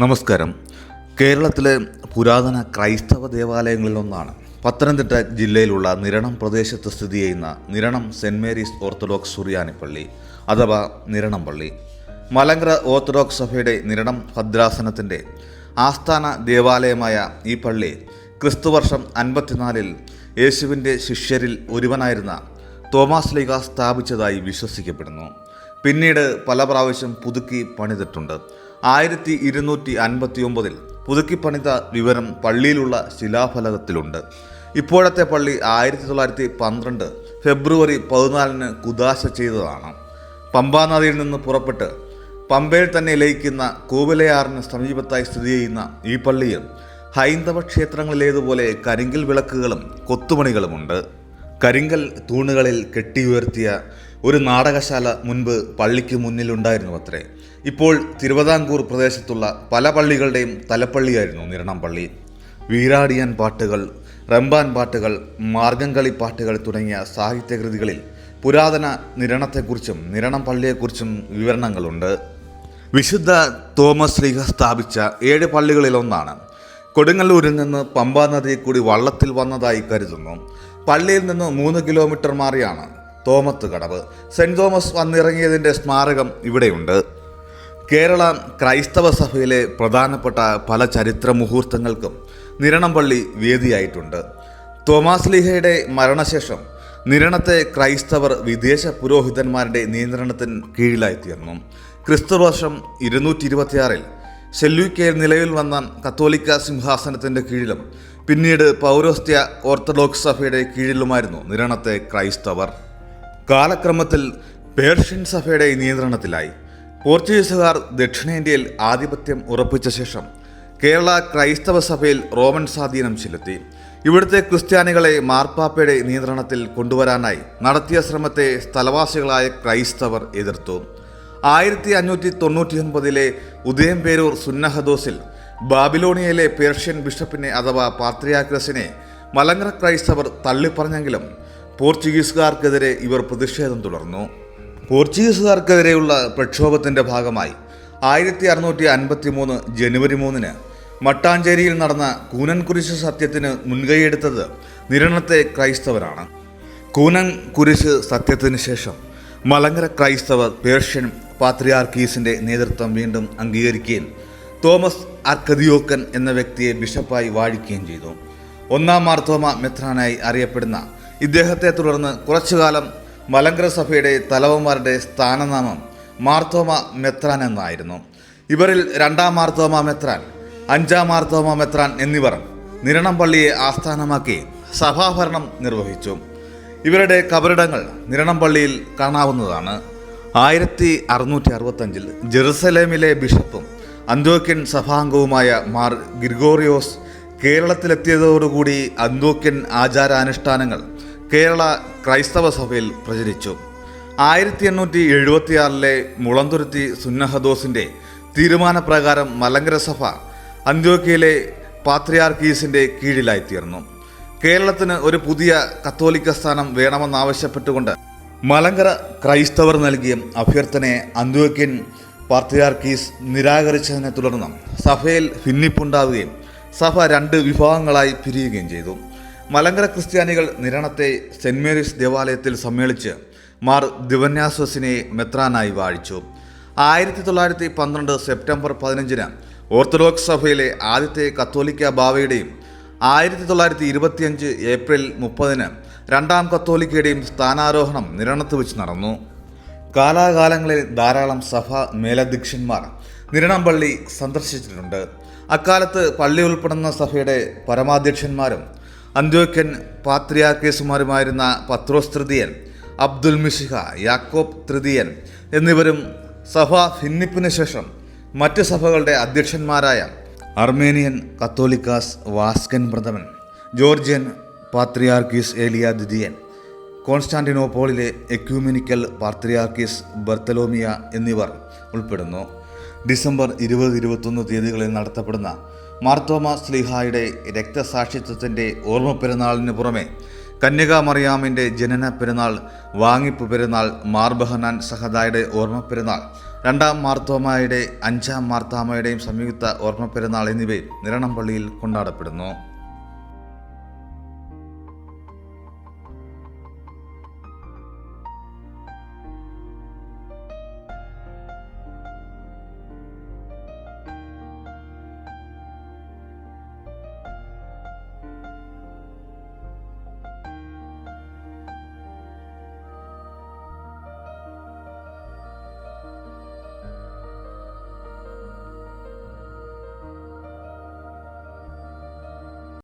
നമസ്കാരം. കേരളത്തിലെ പുരാതന ക്രൈസ്തവ ദേവാലയങ്ങളിലൊന്നാണ് പത്തനംതിട്ട ജില്ലയിലുള്ള നിരണം പ്രദേശത്ത് സ്ഥിതി ചെയ്യുന്ന നിരണം സെന്റ് മേരീസ് ഓർത്തഡോക്സ് സുറിയാനി പള്ളി അഥവാ നിരണം പള്ളി. മലങ്കര ഓർത്തഡോക്സ് സഭയുടെ നിരണം ഭദ്രാസനത്തിന്റെ ആസ്ഥാന ദേവാലയമായ ഈ പള്ളി ക്രിസ്തുവർഷം അൻപത്തിനാലിൽ യേശുവിന്റെ ശിഷ്യരിൽ ഒരുവനായിരുന്ന തോമാസ് ലീഗ സ്ഥാപിച്ചതായി വിശ്വസിക്കപ്പെടുന്നു. പിന്നീട് പല പ്രാവശ്യം പുതുക്കി പണിതിട്ടുണ്ട്. ആയിരത്തി ഇരുന്നൂറ്റി അൻപത്തി ഒമ്പതിൽ പുതുക്കിപ്പണിത വിവരം പള്ളിയിലുള്ള ശിലാഫലകത്തിലുണ്ട്. ഇപ്പോഴത്തെ പള്ളി ആയിരത്തി തൊള്ളായിരത്തി പന്ത്രണ്ട് ഫെബ്രുവരി പതിനാലിന് കുദാശ ചെയ്തതാണ്. പമ്പാ നദിയിൽ നിന്ന് പുറപ്പെട്ട് പമ്പയിൽ തന്നെ ലയിക്കുന്ന കൂവലയാറിന് സമീപത്തായി സ്ഥിതി ചെയ്യുന്ന ഈ പള്ളിയിൽ ഹൈന്ദവ ക്ഷേത്രങ്ങളിലേതുപോലെ കരിങ്കിൽ വിളക്കുകളും കൊത്തുപണികളുമുണ്ട്. കരിങ്കൽ തൂണുകളിൽ കെട്ടിയുയർത്തിയ ഒരു നാടകശാല മുൻപ് പള്ളിക്ക് മുന്നിലുണ്ടായിരുന്നു അത്രേ. ഇപ്പോൾ തിരുവിതാംകൂർ പ്രദേശത്തുള്ള പല പള്ളികളുടെയും തലപ്പള്ളിയായിരുന്നു നിരണം പള്ളി. വീരാടിയൻ പാട്ടുകൾ റംബാൻ പാട്ടുകൾ മാർഗംകളി പാട്ടുകൾ തുടങ്ങിയ സാഹിത്യകൃതികളിൽ പുരാതന നിരണത്തെക്കുറിച്ചും നിരണം പള്ളിയെക്കുറിച്ചും വിവരണങ്ങളുണ്ട്. വിശുദ്ധ തോമസ് ശ്രീഹ സ്ഥാപിച്ച ഏഴ് പള്ളികളിലൊന്നാണ്. കൊടുങ്ങല്ലൂരിൽ നിന്ന് പമ്പാ നദി കൂടി വള്ളത്തിൽ വന്നതായി കരുതുന്നു. പള്ളിയിൽ നിന്ന് മൂന്ന് കിലോമീറ്റർ മാറിയാണ് തോമത്ത് കടവ്. സെന്റ് തോമസ് വന്നിറങ്ങിയതിന്റെ സ്മാരകം ഇവിടെയുണ്ട്. കേരള ക്രൈസ്തവ സഭയിലെ പ്രധാനപ്പെട്ട പല ചരിത്ര മുഹൂർത്തങ്ങൾക്കും നിരണം പള്ളി വേദിയായിട്ടുണ്ട്. തോമാസ് ലീഹയുടെ മരണശേഷം നിരണത്തെ ക്രൈസ്തവർ വിദേശ പുരോഹിതന്മാരുടെ നിയന്ത്രണത്തിന് കീഴിലായിത്തീർന്നു ക്രിസ്തുവർഷം ഇരുന്നൂറ്റി ഇരുപത്തിയാറിൽ സെല്യൂക്കയിൽ നിലവിൽ വന്ന കത്തോലിക്ക സിംഹാസനത്തിന്റെ കീഴിലും പിന്നീട് പൗരോസ്ത്യ ഓർത്തഡോക്സ് സഭയുടെ കീഴിലുമായിരുന്നു നിരണത്തെ ക്രൈസ്തവർ. കാലക്രമത്തിൽ പേർഷ്യൻ സഭയുടെ നിയന്ത്രണത്തിലായി. പോർച്ചുഗീസുകാർ ദക്ഷിണേന്ത്യയിൽ ആധിപത്യം ഉറപ്പിച്ച ശേഷം കേരള ക്രൈസ്തവ സഭയിൽ റോമൻ സ്വാധീനം ചെലുത്തി. ഇവിടുത്തെ ക്രിസ്ത്യാനികളെ മാർപ്പാപ്പയുടെ നിയന്ത്രണത്തിൽ കൊണ്ടുവരാനായി നടത്തിയ ശ്രമത്തെ സ്ഥലവാസികളായ ക്രൈസ്തവർ എതിർത്തു. ആയിരത്തി അഞ്ഞൂറ്റി തൊണ്ണൂറ്റി ഒൻപതിലെ ഉദയംപേരൂർ സുന്നഹദോസിൽ ബാബിലോണിയയിലെ പേർഷ്യൻ ബിഷപ്പിനെ അഥവാ പാത്രിയാക്രസിനെ മലങ്കര ക്രൈസ്തവർ തള്ളിപ്പറഞ്ഞെങ്കിലും പോർച്ചുഗീസുകാർക്കെതിരെ ഇവർ പ്രതിഷേധം തുടർന്നു. പോർച്ചുഗീസുകാർക്കെതിരെയുള്ള പ്രക്ഷോഭത്തിന്റെ ഭാഗമായി ആയിരത്തി അറുന്നൂറ്റി അൻപത്തി മൂന്ന് ജനുവരി മൂന്നിന് മട്ടാഞ്ചേരിയിൽ നടന്ന കൂനൻകുരിശ് സത്യത്തിന് മുൻകൈയെടുത്തത് നിരണത്തെ ക്രൈസ്തവരാണ്. കൂനൻ കുരിശ് സത്യത്തിന് ശേഷം മലങ്കര ക്രൈസ്തവർ പേർഷ്യൻ പാത്രിയാർക്കീസിന്റെ നേതൃത്വം വീണ്ടും അംഗീകരിക്കുകയും തോമസ് അർക്കദിയോക്കൻ എന്ന വ്യക്തിയെ ബിഷപ്പായി വാഴിക്കുകയും ചെയ്തു. ഒന്നാം മാർത്തോമ മെത്രാനായി അറിയപ്പെടുന്ന ഇദ്ദേഹത്തെ തുടർന്ന് കുറച്ചുകാലം മലങ്കര സഭയുടെ തലവന്മാരുടെ സ്ഥാനനാമം മാർത്തോമ മെത്രാൻ എന്നായിരുന്നു. ഇവരിൽ രണ്ടാം മാർത്തോമ മെത്രാൻ അഞ്ചാം മാർത്തോമ മെത്രാൻ എന്നിവർ നിരണം പള്ളിയെ ആസ്ഥാനമാക്കി സഭാഭരണം നിർവഹിച്ചു. ഇവരുടെ കബറിടങ്ങൾ നിരണം പള്ളിയിൽ കാണാവുന്നതാണ്. ആയിരത്തി അറുന്നൂറ്റി അറുപത്തഞ്ചിൽ ജെറുസലേമിലെ ബിഷപ്പും അന്തോക്യൻ സഭാംഗവുമായ മാർ ഗ്രിഗോറിയോസ് കേരളത്തിലെത്തിയതോടുകൂടി അന്തോക്യൻ ആചാരാനുഷ്ഠാനങ്ങൾ കേരള ക്രൈസ്തവ സഭയിൽ പ്രചരിച്ചു. ആയിരത്തി എണ്ണൂറ്റി എഴുപത്തിയാറിലെ മുളന്തുരുത്തി സുന്നഹദോസിന്റെ തീരുമാനപ്രകാരം മലങ്കര സഭ അന്ത്യോക്കയിലെ പാത്രിയാർക്കീസിന്റെ കീഴിലായിത്തീർന്നു. കേരളത്തിന് ഒരു പുതിയ കത്തോലിക്ക സ്ഥാനം വേണമെന്നാവശ്യപ്പെട്ടുകൊണ്ട് മലങ്കര ക്രൈസ്തവർ നൽകിയ അഭ്യർത്ഥനയെ അന്ത്യോക്യൻ പാത്രിയാർക്കീസ് നിരാകരിച്ചതിനെ തുടർന്ന് സഭയിൽ ഭിന്നിപ്പുണ്ടാവുകയും സഭ രണ്ട് വിഭാഗങ്ങളായി പിരിയുകയും ചെയ്തു. മലങ്കര ക്രിസ്ത്യാനികൾ നിരണത്തെ സെന്റ് മേരീസ് ദേവാലയത്തിൽ സമ്മേളിച്ച് മാർ ദിവന്യാസ്വസിനെ മെത്രാനായി വാഴിച്ചു. ആയിരത്തി തൊള്ളായിരത്തി പന്ത്രണ്ട് സെപ്റ്റംബർ പതിനഞ്ചിന് ഓർത്തഡോക്സ് സഭയിലെ ആദ്യത്തെ കത്തോലിക്ക ബാവയുടെയും ആയിരത്തി തൊള്ളായിരത്തി ഇരുപത്തിയഞ്ച് ഏപ്രിൽ മുപ്പതിന് രണ്ടാം കത്തോലിക്കയുടെയും സ്ഥാനാരോഹണം നിരണത്ത് വെച്ച് നടന്നു. കാലാകാലങ്ങളിൽ ധാരാളം സഭ മേലധ്യക്ഷന്മാർ നിരണം പള്ളി സന്ദർശിച്ചിട്ടുണ്ട്. അക്കാലത്ത് പള്ളി ഉൾപ്പെടുന്ന സഭയുടെ പരമാധ്യക്ഷന്മാരും അന്ത്യോക്യൻ പാത്രിയാക്കേസുമാരുമായിരുന്ന പത്രോസ് തൃതീയൻ അബ്ദുൽ മിഷിഹ യാക്കോബ് തൃതീയൻ എന്നിവരും സഭ ഭിന്നിപ്പിന് ശേഷം മറ്റ് സഭകളുടെ അധ്യക്ഷന്മാരായ അർമേനിയൻ കത്തോലിക്കാസ് വാസ്കൻ പ്രഥമൻ ജോർജിയൻ പാത്രിയാർക്കീസ് ഏലിയ ദ്വിതീയൻ കോൺസ്റ്റാന്റിനോപ്പോളിലെ എക്യൂമിനിക്കൽ പാത്രിയാർക്കീസ് ബർത്തലോമിയ എന്നിവർ ഉൾപ്പെടുന്നു. ഡിസംബർ ഇരുപത് ഇരുപത്തൊന്ന് തീയതികളിൽ നടത്തപ്പെടുന്ന മാർത്തോമ സ്ലിഹായുടെ രക്തസാക്ഷിത്വത്തിന്റെ ഓർമ്മ പെരുന്നാളിന് പുറമെ കന്യകാ മറിയാമിന്റെ ജനന പെരുന്നാൾ വാങ്ങിപ്പ് പെരുന്നാൾ മാർബഹനാൻ സഹദായുടെ ഓർമ്മ പെരുന്നാൾ രണ്ടാം മാർത്തോമായുടെ അഞ്ചാം മാർത്താമയുടെയും സംയുക്ത ഓർമ്മ പെരുന്നാൾ എന്നിവയും നിരണം പള്ളിയിൽ കൊണ്ടാടപ്പെടുന്നു.